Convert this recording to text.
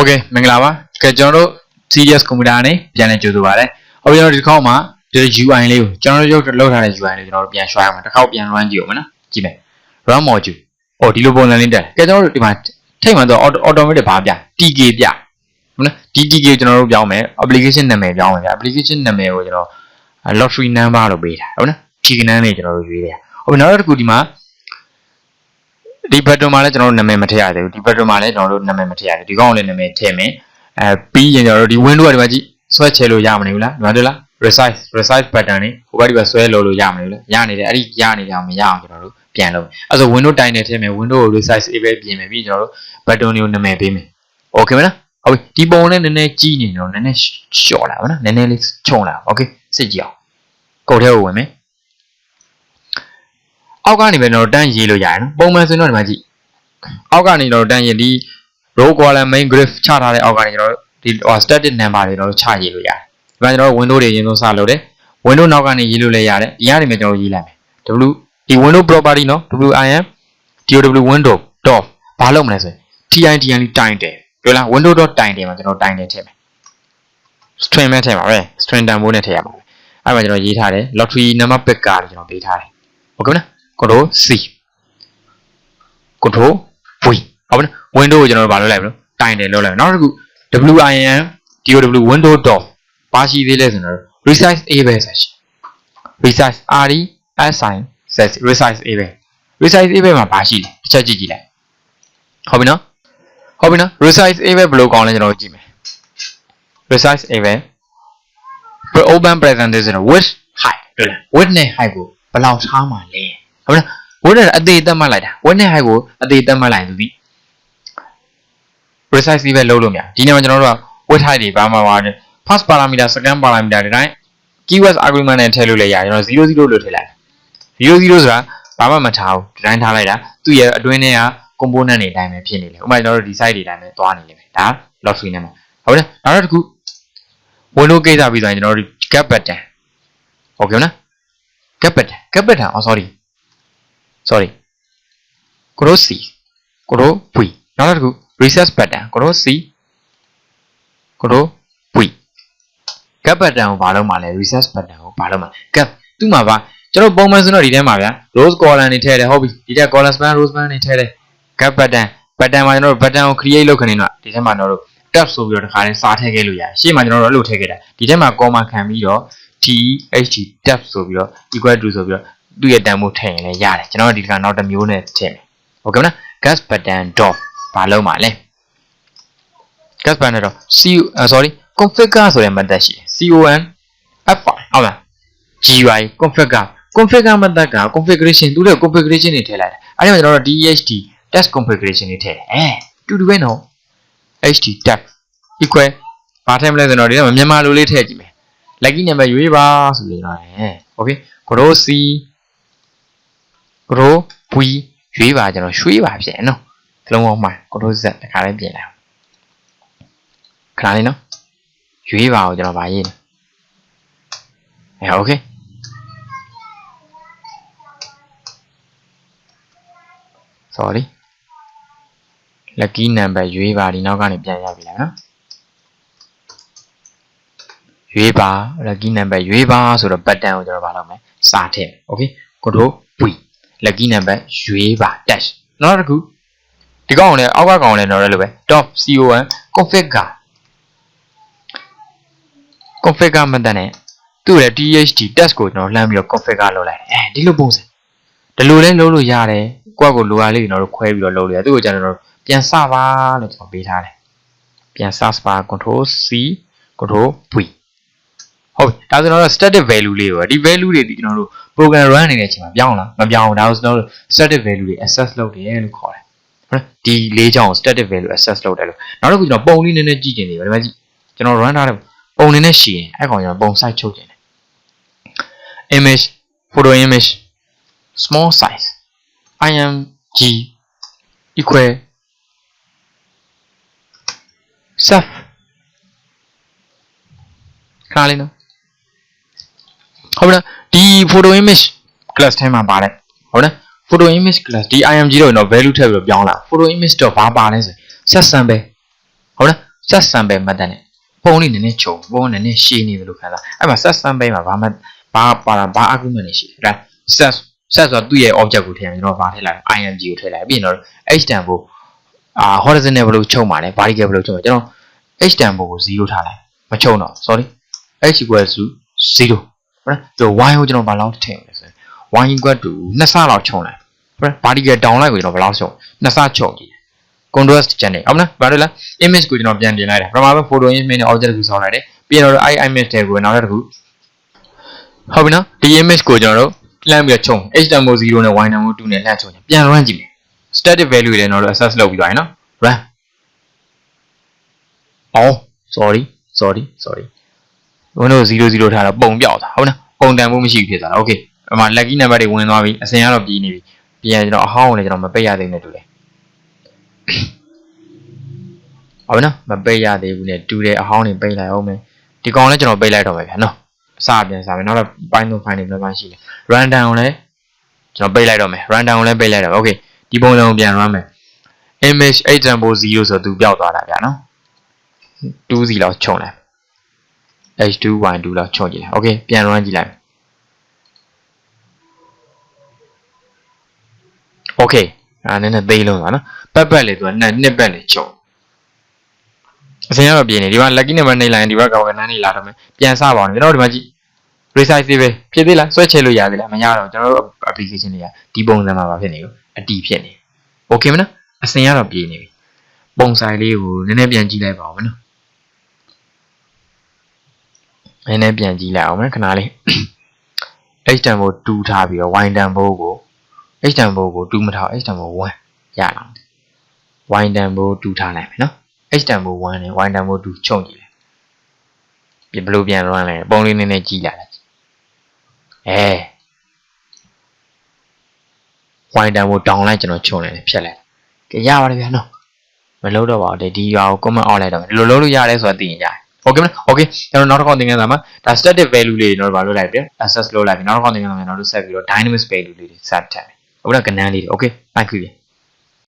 Okay မင်္ဂလာပါကဲကျွန်တော်တို့ serious computer နဲ့ပြန်လည်ကြိုဆိုပါရစေ။အခုကျွန်တော်ဒီခေါက်မှာဒီ UI လေးကိုကျွန်တော်တို့ရုပ်လောက်ထားတဲ့ UI လေးကျွန်တော်တို့ပြန်ရွှာရအောင်တစ်ခေါက်ပြန် run ကြည့်အောင်နော်ကြည့်မယ် run module ဟောဒီလိုပုံစံလေးတက်ကဲကျွန်တော်တို့ဒီမှာထိတ်မှတော့ automatic ဘာပြ TK ပြဟုတ်လားဒီ TK ကိုကျွန်တော်တို့ပြောင်းမယ် application နာမည်ပြောင်းမယ်ဗျ application နာမည်ကိုကျွန်တော် lottery number လို့ပေးတာဟုတ်လား TK နာမည်ကျွန်တော်တို့ရွေးတယ်ဟုတ်နောက်တစ်ခုဒီမှာ ဒီ button မှာလည်းကျွန်တော်တို့နာမည်မထည့်ရသေးဘူးဒီ button မှာလည်းကျွန်တော်တို့နာမည်မထည့်ရသေးဘူးဒီကောင်လည်းနာမည်ထည့်မယ်အဲပြီးရင်ကျွန်တော်တို့ဒီ window ကဒီမှာကြည့်ဆွဲချဲလို့ရမနေဘူးလားဒီမှာတွေ့လား resize resize button လေးဟိုဘက်ဒီဘက်ဆွဲလို့လို့ရမနေဘူးလားရနေတယ်အဲ့ဒီရနေတယ်မရအောင်ကျွန်တော်တို့ပြန်လုပ်အဲ့ဆို window တိုင်းနေထည့်မယ် window ကို resize အေးပဲပြင်မယ်ပြီးကျွန်တော်တို့ button တွေကိုနာမည်ပေးမယ် okay မလားဟုတ်ပြီဒီပုံနဲ့နည်းနည်းကြီးနေတော့နည်းနည်းလျှော့လာပါနော်နည်းနည်းလေးချုံလာ okay စစ်ကြည့်အောင်ကုတ်ထဲကိုဝင်မယ် အောက်ကနေပဲကျွန်တော်တန်းရေးလို့ရတယ်နော်ပုံမှန်ဆိုရင်တော့ဒီမှာကြည့်အောက်ကနေကျွန်တော်တန်းရေးဒီ row column main graph ချထားတဲ့အောက်ကနေကျွန်တော်ဒီဟို static number တွေကျွန်တော်ချရေးလို့ရတယ်ဒီမှာကျွန်တော် window တွေရင်းဆုံးစလုပ်တယ် window နောက်ကနေရေးလို့လည်းရတယ်ဒီကနေပဲကျွန်တော်ရေးလိုက်မယ် w ဒီ window property နော် win dow window dot ဘာလုပ်မလဲဆိုရင် tin tin လေးတိုင်တယ်တွေ့လား window dot တိုင်တယ်မှာကျွန်တော်တိုင်တယ်ထည့်မယ် string ပဲထည့်ပါပဲ string တန်ဖိုးနဲ့ထည့်ရပါမယ်အဲ့မှာကျွန်တော်ရေးထားတယ် lottery number pick ကကျွန်တော်ပေးထားတယ်ဟုတ်ကဲ့မလား control c control v ဟုတ်ပြီနော် window ကိုကျွန်တော်တို့ဘာလုပ်လိုက်မလို့တိုင်တယ်လုပ်လိုက်နောက်တစ်ခု win dow window dot ဘာရှိသေးလဲဆိုတော့ resize a ပဲဆက်ရှိ resize r e s i z resize a ပဲ resize a ပဲမှာဘာရှိလဲတစ်ချက်ကြည့်ကြည့်လိုက်ဟုတ်ပြီနော်ဟုတ်ပြီနော် resize a ပဲဘယ်လိုကောင်းလဲကျွန်တော်တို့ကြည့်မယ် resize a ပဲ open presentation with height တွေ့လား width နဲ့ height ကိုဘယ်လောက်ထားမှာလဲ ဟုတ်ပြီနော် width နဲ့အသေးသက်မှတ်လိုက်တာ width နဲ့ height ကိုအသေးသက်မှတ်လိုက်သူဒီ precisely ပဲလုပ်လို့မရဒီနေ့မှာကျွန်တော်တို့က width height တွေဘာမှမပါဘူး first parameter second parameter တွေတိုင်း keyword argument နဲ့ထည့်လို့လည်းရတယ်ကျွန်တော်0 0လို့ထည့်လိုက်0 0ဆိုတာဘာမှမထားဘူးဒီတိုင်းထားလိုက်တာသူ့ရဲ့အတွင်းထဲက component တွေအတိုင်းပဲဖြစ်နေလေဥပမာကျွန်တော်တို့ဒီ site တွေအတိုင်းပဲသွားနေလိမ့်မယ်ဒါ lottery နဲ့မှာဟုတ်တယ်နောက်တစ်ခု window ကိစ္စပြီးဆိုရင်ကျွန်တော်တို့ gap button ဟုတ်ကဲ့နော် gap button gap button oh sorry sorry control c control v နောက်တစ်ခု reset button control c control v gap button ကိုဘာလုပ်မှာလဲ reset button ကိုဘာလုပ်မှာလဲ gap သူ့မှာပါကျွန်တော်ပုံမှန်ဆိုတော့ဒီထဲမှာဗျာ rose column တွေထည့်တယ်ဟုတ်ပြီဒီထဲ column span rose span တွေထည့်တယ် gap button button မှာကျွန်တော်တို့ button ကို create လုပ်ခနေတော့ဒီထဲမှာကျွန်တော်တို့ tab ဆိုပြီးတော့တစ်ခါလေးစာထည့်ခဲ့လို့ရတယ်ရှေ့မှာကျွန်တော်တို့အဲ့လိုထည့်ခဲ့တာဒီထဲမှာ comma ခံပြီးတော့ THT tab ဆိုပြီးတော့ equal to ဆိုပြီးတော့ သူ့ရဲ့တန်ဖိုးထည့်ရင်လည်းရတယ်ကျွန်တော်ဒီကနောက်တစ်မျိုးနဲ့ထည့်မယ်ဟုတ်ကဲ့မလား gas button dot ဘာလုံးပါလဲ gas button dot c sorry configure ဆိုတဲ့ method ရှိတယ် con f ဟုတ်လား GUI configure configure method က configuration သူတို့ configuration တွေထည့်လိုက်တယ်အဲ့ဒီမှာကျွန်တော်တို့ DHT test configuration တွေထည့်တယ်အဲတူတူပဲနော် HT tag equal ဘာထည့်မလဲဆိုတော့ဒီတော့မြန်မာလိုလေးထည့်ကြည့်မယ် lucky number ရွေးပါဆိုပြီးတော့ဟဲ့ okay grow c grow v ရွေးပါကျွန်တော်ရွှေ့ပါဖြစ်နော်ကလုံးအောင်မှ grow z တခါလေးပြင်လိုက်ခဏလေးနော်ရွေးပါကိုကျွန်တော်ဗာရေးနေအဲ okay sorry lucky number ရွေးပါဒီနောက်ကနေပြန်ရပြီလားနော်ရွေးပါ lucky number ရွေးပါဆိုတော့ button ကိုကျွန်တော်ဘာလုပ်မလဲစာထည့် okay control v lucky number ရွေးပါ dash နောက်တစ်ခုဒီကောင်လည်းအောက်ကကောင်လည်းတော့လည်းလိုပဲ top con configure configure method နဲ့သူ့ရဲ့ tht test ကိုကျွန်တော်လှမ်းပြီးတော့ configure လုပ်လိုက်တယ်အဲဒီလိုပုံစံဒီလိုလဲလုပ်လို့ရတယ်ကိုယ့်ကိုလိုရာလေးကျွန်တော်တို့ခွဲပြီးတော့လုပ်လို့ရတယ်သူ့ကိုကျွန်တော်တို့ပြန်စပါလို့ကျွန်တော်ပေးထားတယ်ပြန်စပါ control c control v ဟုတ်ပြီဒါဆိုတော့ static value လေးပဲဒီ value တွေဒီကျွန်တော်တို့ program run နေတဲ့အချိန်မှာပြောင်းလားမပြောင်းဘူးဒါဆိုကျွန်တော်တို့ static value တွေ access လုပ်တယ်လို့ခေါ်တယ်ဟုတ်ဒီလေးချောင်း static value access လုပ်တယ်လို့နောက်တစ်ခုကျွန်တော်ပုံလေးနည်းနည်းကြည့်ကျင်နေတယ်ဒီမှာကြည့်ကျွန်တော် run ထားတဲ့ပုံနည်းနည်းရှည်ရင်အဲ့ကောင်ကျွန်တော်ပုံ size ချုပ်ကျင်တယ် image photo image small size img equal self ခါလေးနော် ဟုတ်လားဒီ photo image class ထဲမှာပါတယ်ဟုတ်လား photo image class ဒီ img တော့ကျွန်တော် value ထည့်ပြီးတော့ပြောင်းလာ photo image တော့ဘာပါလဲဆိုဆက်ဆံပဲဟုတ်လားဆက် sample method နဲ့ပုံလေးနည်းနည်းချုံပုံနည်းနည်းရှည်နေတယ်လို့ခံစားအဲ့မှာ set sample မှာဘာမှဘာပါတာဘာ argument တွေရှိတယ်ဒါ set set ဆိုတာသူ့ရဲ့ object ကိုထည့်ရင်ကျွန်တော်ဗာထည့်လိုက် img ကိုထည့်လိုက်ပြီးရင်တော့ h tempo အာ horizontal ဘယ်လိုချုံပါလဲ vertical ဘယ်လိုချုံပါလဲကျွန်တော် h tempo ကို0ထားလိုက်မချုံတော့ sorry h equal to 0 ဟုတ်လားဆို y ကိုကျွန်တော်ဘာလောက်ထည့်ရလဲဆိုရင် y equal to နှစ်ဆလောက်ချုံလိုက်ဟုတ်လား vertical down လိုက်ကိုကျွန်တော်ဘယ်လောက်ချုံနှစ်ဆချုံကြည့် contrast ချန်တယ်ဟုတ်မလားဘာလို့လဲ image ကိုကျွန်တော်ပြန်ပြင်လိုက်တယ်ပထမဆုံး photo image နဲ့ object ကိုဆောင်းလိုက်တယ်ပြီးတော့အဲ့ image တွေကိုနောက်တစ်ခုဟုတ်ပြီနော်ဒီ image ကိုကျွန်တော်တို့လှမ်းပြီးတော့ခြုံ h tempo 0နဲ့ y tempo 2နဲ့လှမ်းခြုံပြန် run ကြည့်မယ် static value တွေတော့ access လုပ်ပြီးသွားရင်နော် run အော် sorry sorry sorry Windows 00ထားတော့ပုံပြောက်တာဟုတ်နော်ပုံတန်ဖို့မရှိဘူးဖြစ်သွားတာ okay အမှ lucky number တွေဝင်သွားပြီအစင်ကတော့ပြီးနေပြီပြန်ကျွန်တော်အဟောင်းကိုလည်းကျွန်တော်မပိတ်ရသေးနဲ့တူတယ်ဟုတ်ပြီနော်မပိတ်ရသေးဘူးနဲ့တူတယ်အဟောင်းတွေပိတ်လိုက်အောင်မယ်ဒီကောင်လည်းကျွန်တော်ပိတ်လိုက်တော့မယ်ဗျာနော်အစပြန်စားမယ်နောက်တော့ Python file တွေလည်းပိုင်းရှိတယ် random ကိုလည်းကျွန်တော်ပိတ်လိုက်တော့မယ် random ကိုလည်းပိတ်လိုက်တော့ okay ဒီပုံစံကိုပြန် run မယ် image 8.0ဆိုသူပျောက်သွားတာဗျာနော်2စီလောက်ခြုံလိုက် h2 y2 လောက်ခြုံကြည့်လိုက် okay ပြန် run ကြည့်လိုက် okay အဲ့နည်းနည်းသေးလုံးပါနော်ပတ်ပတ်လေသူကနှစ်နှစ်ပတ်လေခြုံအစင်းကတော့ပြင်နေဒီမှာ lucky number နေလိုက်ဒီဘက်ကကနန်းနေလာတော့မယ်ပြန်စပါအောင်ကျွန်တော်ဒီမှာကြည့် resize ပဲဖြစ်သေးလားဆွဲချဲလို့ရသေးလားမရတော့ကျွန်တော်တို့ application တွေကဒီပုံစံမှာပါဖြစ်နေကိုအတီးဖြစ်နေ okay မနော်အစင်ကတော့ပြေးနေပြီပုံဆိုင်လေးကိုနည်းနည်းပြန်ကြည့်လိုက်ပါဦးမနော် နည်းနည်းပြန်ကြည့်လိုက်အောင်မယ်ခဏလေး h tempo 2ထားပြီးတော့ y tempo ကို h tempo ကို2မထား h tempo 1ရအောင် y tempo 2ထားလိုက်မယ်နော် h tempo 1နဲ့ y tempo 2ချုပ်ကြည့်လိုက်ပြဘလို့ပြန် run လဲပုံလေးနည်းနည်းကြည့်လာလိုက်အဲ y tempo တောင်းလိုက်ကျွန်တော်ချုပ်နေတယ်ဖြတ်လိုက်ကဲရပါတယ်ဗျာနော်မလုပ်တော့ပါဘူးဒီရွာကို comment out လိုက်တော့ဒီလိုလုပ်လို့ရတယ်ဆိုတာသိရင်ရတယ် okay မလား okay ကျွန်တော်နောက်တစ်ခေါက်သင်ခန်းစာမှာဒါ static value လေးတွေ